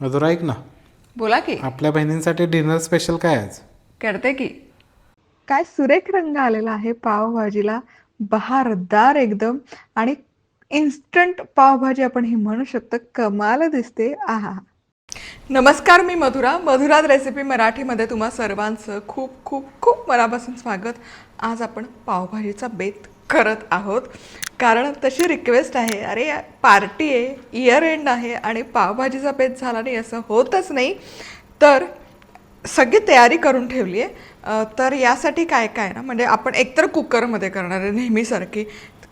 मधुरा ऐक ना. बोला की. आपल्या बहिणींसाठी डिनर स्पेशल काय आज? करते की. काय सुरेख रंग आलेला आहे पावभाजीला. बहारदार एकदम. आणि इन्स्टंट पावभाजी आपण ही म्हणू शकतो कमाल दिसते. आहा. नमस्कार मी मधुरा. मधुराज रेसिपी मराठीमध्ये तुम्हा सर्वांचं खूप खूप खूप मनापासून स्वागत. आज आपण पावभाजीचा बेत करत आहोत. कारण तशी रिक्वेस्ट आहे अरे पार्टी आहे इयर एंड आहे आणि पावभाजीचा बेत झाला नाही असं होतच नाही. तर सगळी तयारी करून ठेवली आहे तर यासाठी काय काय ना म्हणजे आपण एकतर कुकरमध्ये करणार आहे नेहमीसारखी.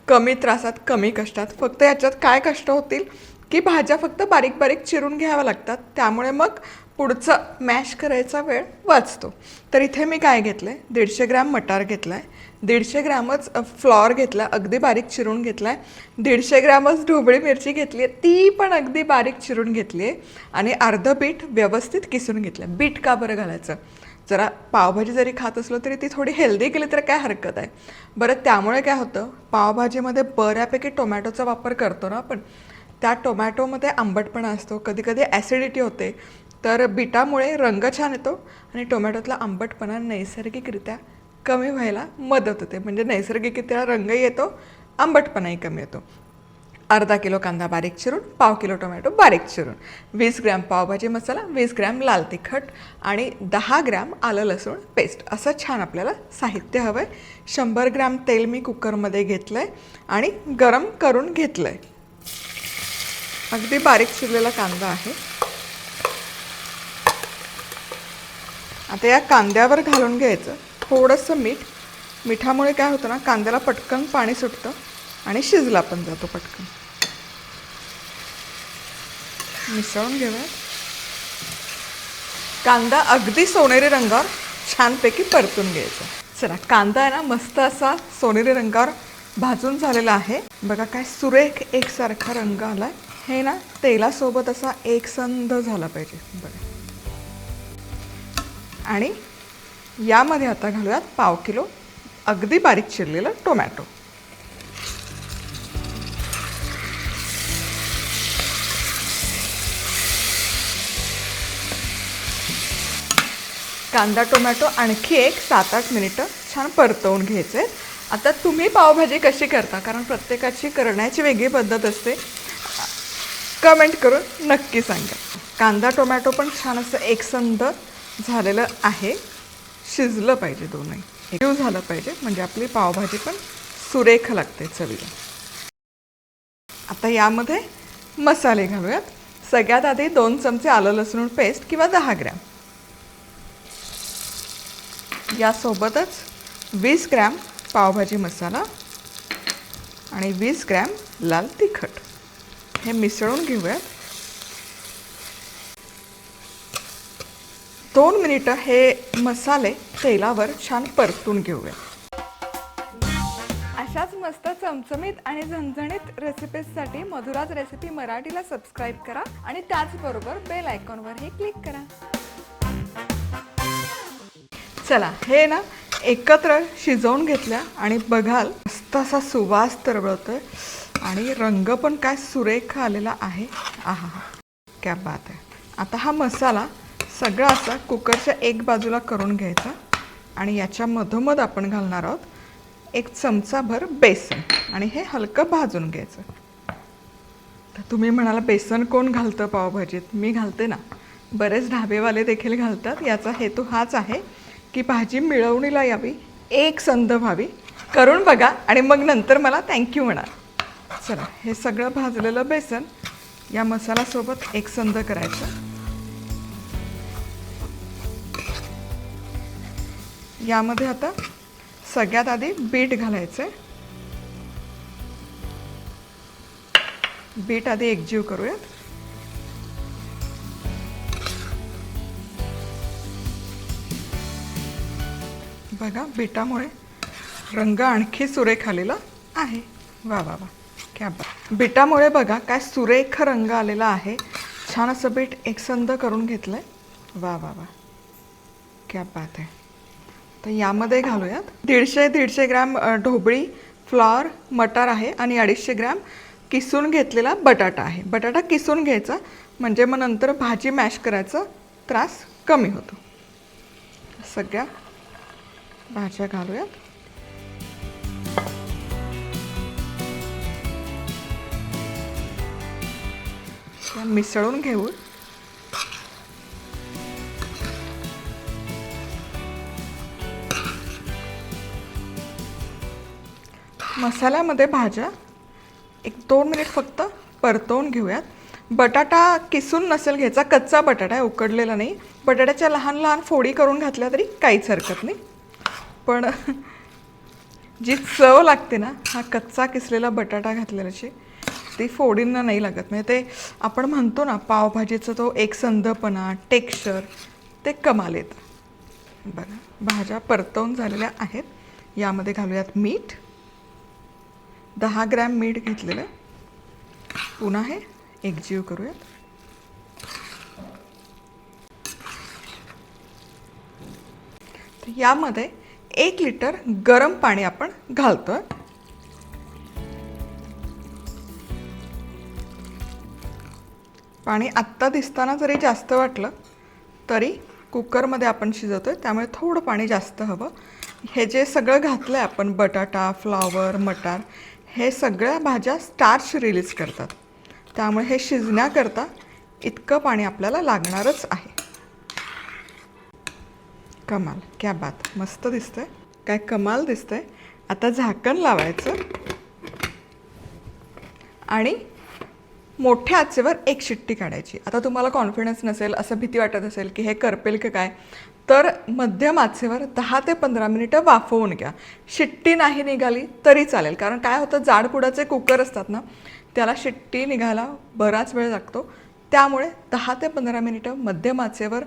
कमी त्रासात कमी कष्टात. फक्त याच्यात काय कष्ट होतील? की भाज्या फक्त बारीक बारीक चिरून घ्याव्या लागतात. त्यामुळे मग पुढचं मॅश करायचा वेळ वाचतो. तर इथे मी काय घेतलं आहे दीडशे ग्रॅम मटार घेतला आहे दीडशे ग्रॅमच फ्लॉर घेतला अगदी बारीक चिरून घेतला आहे दीडशे ग्रॅमच ढोबळी मिरची घेतली आहे ती पण अगदी बारीक चिरून घेतली आहे आणि अर्धं बीट व्यवस्थित किसून घेतलं. बीट का बरं घालायचं? जरा पावभाजी जरी खात असलो तरी ती थोडी हेल्दी केली तर काय हरकत आहे. बरं त्यामुळे काय होतं पावभाजीमध्ये बऱ्यापैकी टोमॅटोचा वापर करतो ना आपण. त्या टोमॅटोमध्ये आंबटपणा असतो कधीकधी ॲसिडिटी होते. तर बीटामुळे रंग छान येतो आणि टोमॅटोतला आंबटपणा नैसर्गिकरित्या कमी व्हायला मदत होते. म्हणजे नैसर्गिकरित्या रंगही येतो आंबटपणाही कमी येतो अर्धा किलो कांदा बारीक चिरून पाव किलो टोमॅटो बारीक चिरून. वीस ग्रॅम पावभाजी मसाला वीस ग्रॅम लाल तिखट आणि दहा ग्रॅम आलं लसूण पेस्ट. असं छान आपल्याला साहित्य हवं आहे शंभर ग्रॅम तेल मी कुकरमध्ये घेतलं आहे आणि गरम करून घेतलं आहे अगदी बारीक चिरलेला कांदा आहे. आता या कांद्यावर घालून घ्यायचं. थोडंसं मीठ. मिठामुळे काय होतं ना कांद्याला पटकन पाणी सुटतं आणि शिजला पण जातो पटकन. मिसळून घेऊया. कांदा अगदी सोनेरी रंगावर छानपैकी परतून घ्यायचा. चला कांदा आहे ना मस्त असा सोनेरी रंगावर भाजून झालेला आहे. बघा काय सुरेख एकसारखा रंग आलाय. हे ना तेलासोबत असा एकसंध झाला पाहिजे. बघा. आणि यामध्ये आता घालूयात पाव किलो अगदी बारीक चिरलेलं टोमॅटो. कांदा टोमॅटो आणखी एक सात आठ मिनिटं छान परतवून घ्यायचे. आता तुम्ही पावभाजी कशी करता? कारण प्रत्येकाची करण्याची वेगळी पद्धत असते. कमेंट करून नक्की सांगा. कांदा टोमॅटो पण छान असं एकसंध झालेलं आहे. शिजलं पाहिजे दोनही. एकजीव झालं पाहिजे म्हणजे आपली पावभाजी पण सुरेख लागते चवीला. आता यामध्ये मसाले घालूयात. सगळ्यात आधी दोन चमचे आलं लसूण पेस्ट किंवा दहा ग्रॅम. यासोबतच वीस ग्रॅम पावभाजी मसाला आणि वीस ग्रॅम लाल तिखट. हे मिसळून घेऊयात. दोन मिनिटं हे मसाले तेलावर छान परतून घेऊया अशाच मस्त चमचमीत आणि झणझणीत रेसिपीजसाठी मधुराज रेसिपी मराठीला सबस्क्राईब करा आणि त्याचबरोबर बेल आयकॉनवरही क्लिक करा. चला हे ना एकत्र शिजवून घेतल्या आणि बघाल मस्त असा सुवास तरवळतोय आणि रंग पण काय सुरेख आलेला आहे. आहा क्या बात आहे. आता हा मसाला सगळा असा कुकरच्या एक बाजूला करून घ्यायचा आणि याच्या मधोमध आपण घालणार आहोत एक चमचाभर बेसन आणि हे हलकं भाजून घ्यायचं. तर तुम्ही म्हणाला बेसन कोण घालतं पावभाजीत? मी घालते ना. बरेच ढाबेवाले देखील घालतात. याचा हेतू हाच आहे की भाजी मिळवणीला यावी एक संध व्हावी. करून बघा आणि मग नंतर मला थँक्यू म्हणा चला हे सगळं भाजलेलं बेसन या मसाल्यासोबत एक संध करायचं. यामध्ये आता सगळ्यात आधी बीट घालायचं आहे. बीट आधी एकजीव करूयात. बघा बीटामुळे रंग आणखी सुरेख आलेला आहे. वा वा वा. क्या बा बीटामुळे बघा काय सुरेख रंग आलेला आहे. छान असं बीट एकसंध करून घेतलंय. वा वा वा. क्या बात आहे. तर यामध्ये घालूयात. दीडशे दीडशे ग्रॅम ढोबळी फ्लॉर मटार आहे आणि अडीचशे ग्रॅम किसून घेतलेला बटाटा आहे. बटाटा किसून घ्यायचा म्हणजे मग नंतर भाजी मॅश करायचा त्रास कमी होतो. सगळ्या भाज्या घालूयात. मिसळून घेऊ. मसाल्यामध्ये भाज्या. एक दोन मिनिट फक्त परतवून घेऊयात. बटाटा किसून नसेल घ्यायचा कच्चा बटाटा आहे उकडलेला नाही. बटाट्याच्या लहान लहान फोडी करून घातल्या तरी काहीच हरकत नाही. पण जी चव लागते ना हा कच्चा किसलेला बटाटा घातलेल्याची ती फोडींना नाही लागत. म्हणजे ते आपण म्हणतो ना पावभाजीचं तो एकसंधपणा टेक्स्चर ते कमाल येतं बघा भाज्या परतवून झालेल्या आहेत. यामध्ये घालूयात मीठ. दहा ग्रॅम मीठ घेतलेलं आहे. पुन्हा हे एकजीव करूयात. यामध्ये एक लिटर गरम पाणी आपण घालतोय. पाणी आत्ता दिसताना जरी जास्त वाटलं तरी कुकरमध्ये आपण शिजवतोय. त्यामुळे थोडं पाणी जास्त हवं. हे जे सगळं घातलं आहे आपण बटाटा फ्लॉवर मटार हे सगळ्या भाज्या स्टार्च रिलीज करतात. त्यामुळे हे शिजण्याकरता इतकं पाणी आपल्याला लागणारच आहे. कमाल क्या बात मस्त दिसतंय. काय कमाल दिसतंय. आता झाकण लावायचं. आणि मोठ्या आचेवर एक शिट्टी काढायची. आता तुम्हाला कॉन्फिडन्स नसेल असं भीती वाटत असेल की हे करपेल की काय तर मध्यम आचेवर दहा ते पंधरा मिनिटं वाफवून घ्या. शिट्टी नाही निघाली तरी चालेल. कारण काय होतं जाडपुडाचे कुकर असतात ना त्याला शिट्टी निघायला बराच वेळ लागतो. त्यामुळे दहा ते पंधरा मिनिटं मध्यम आचेवर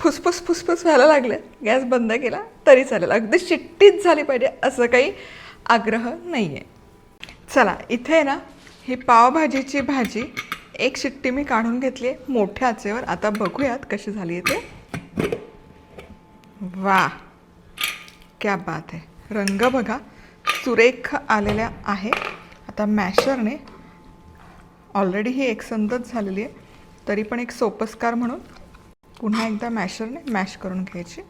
फुसफुस फुसफुस व्हायला लागले गॅस बंद केला तरी चालेल. अगदी शिट्टीच झाली पाहिजे असं काही आग्रह नाही आहे चला इथे ना ही पावभाजीची भाजी एक शिट्टी मी काढून घेतली आहे मोठ्या आचेवर. आता बघूयात कशी झाली आहे ते. वा क्या बात आहे. रंग बघा सुरेख आलेल्या आहे. आता मॅशरने ऑलरेडी ही एकसंधच झालेली आहे. तरी पण एक सोपस्कार म्हणून पुन्हा एकदा मॅशरने मॅश करून घ्यायची.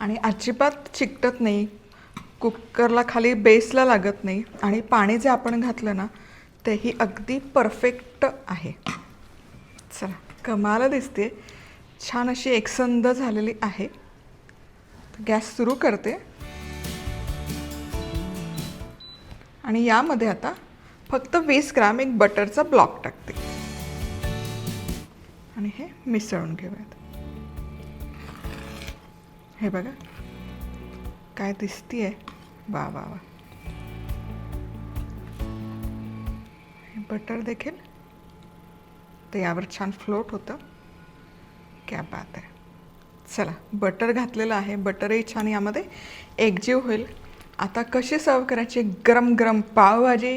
आणि अजिबात चिकटत नाही. कुकरला खाली बेसला लागत नाही आणि पाणी जे आपण घातलं ना तेही अगदी परफेक्ट आहे. चला कमाला दिसते छान अशी एकसंध झालेली आहे. गॅस सुरू करते. आणि यामध्ये आता फक्त वीस ग्राम एक बटरचा ब्लॉक टाकते. आणि हे मिसळून घेऊयात. हे बघा काय दिसतीये. वा वा वा बटर देखील? ते यावर छान फ्लोट होतं. क्या बात आहे चला बटर घातलेलं आहे. बटरही छान यामध्ये एकजीव होईल. आता कशी सर्व करायची? गरम गरम पावभाजी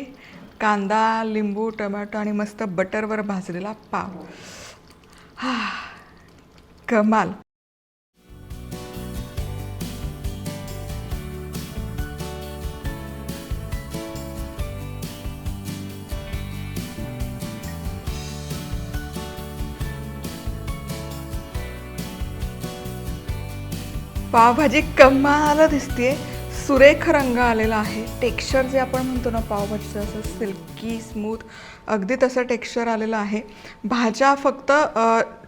कांदा लिंबू टमॅटो आणि मस्त बटरवर भाजलेला पाव. हा कमाल. पावभाजी कमाला दिसते सुरेख रंग आलेला आहे. टेक्स्चर जे आपण म्हणतो ना पावभाजीचं असं सिल्की स्मूथ अगदी तसं टेक्स्चर आलेलं आहे. भाज्या फक्त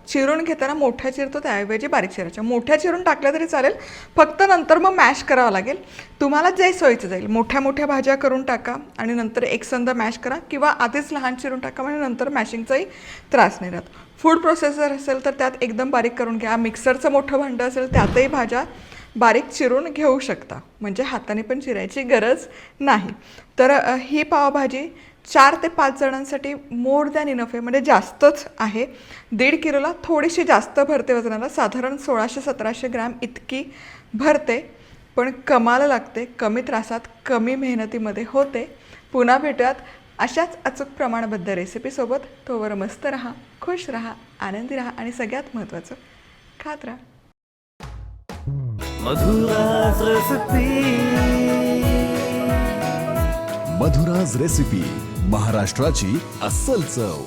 चिरून घेताना मोठ्या चिरतो त्याऐवजी बारीक चिरायच्या. मोठ्या चिरून टाकल्या तरी चालेल. फक्त नंतर मग मॅश करावं लागेल. तुम्हाला जे सोयीचं जाईल मोठ्या मोठ्या भाज्या करून टाका आणि नंतर एकसंध मॅश करा किंवा आधीच लहान चिरून टाका म्हणजे नंतर मॅशिंगचाही त्रास नाही राहत. फूड प्रोसेसर असेल तर त्यात एकदम बारीक करून घ्या. मिक्सरचं मोठं भांडं असेल त्यातही भाज्या बारीक चिरून घेऊ शकता. म्हणजे हाताने पण चिरायची गरज नाही. तर ही पावभाजी चार ते पाच जणांसाठी मोर दॅन इनफ आहे. म्हणजे जास्तच आहे. दीड किलोला थोडीशी जास्त भरते वजनाला. साधारण सोळाशे सतराशे ग्रॅम इतकी भरते. पण कमाल लागते. कमी त्रासात कमी मेहनतीमध्ये होते. पुन्हा भेटूयात. अशाच अचूक प्रमाणबद्ध रेसिपीसोबत तोवर मस्त राहा खुश राहा आनंदी राहा आणि सगळ्यात महत्त्वाचं खात राहा. मधुराज रेसिपी महाराष्ट्राची अस्सल चव.